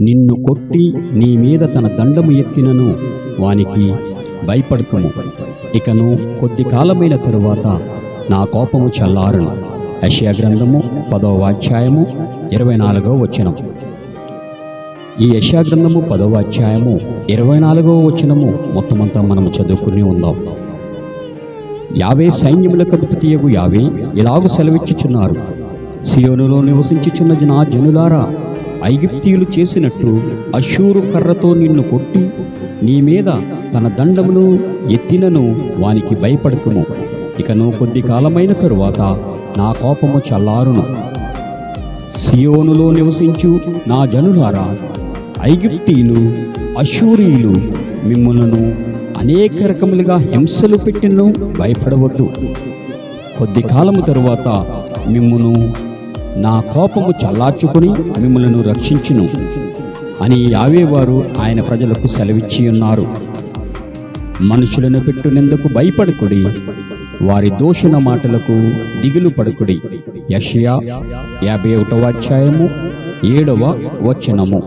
నిన్ను కొట్టి నీ మీద తన దండము ఎత్తినను వానికి భయపడుతుము. ఇకను కొద్ది కాలమైన తరువాత నా కోపము చల్లారును. యెషయా గ్రంథము పదవ అధ్యాయము ఇరవై నాలుగవ వచనం. ఈ యెషయా గ్రంథము పదవ అధ్యాయము ఇరవై నాలుగవ వచనము మొత్తమంతా మనము చదువుకుని ఉందాం. యావే సైన్యముల అధిపతియగు యావే ఇలాగు సెలవిచ్చుచున్నారు. సియోనులో నివసించుచున్న నా జనులారా ఐగిప్తీయులు చేసినట్టు అశూరు కర్రతో నిన్ను కొట్టి నీ మీద తన దండమును ఎత్తినను వానికి భయపడుతుము. ఇకను కొద్ది కాలమైన తరువాత నా కోపము చల్లారును. సియోనులో నివసించు నా జనులారా ఐగిప్తీయులు అశూరీయులు మిమ్ములను అనేక రకములుగా హింసలు పెట్టినను భయపడవద్దు. కొద్ది కాలము తరువాత మిమ్మును నా కోపము చల్లార్చుకుని మిమ్మలను రక్షించును అని యావేవారు ఆయన ప్రజలకు సెలవిచ్చి ఉన్నారు. మనుషులను పెట్టునందుకు భయపడకుడి. వారి దోషణ మాటలకు దిగులు పడుకుడి. యషయా యాభై ఒకటవ అధ్యాయము ఏడవ వచనము.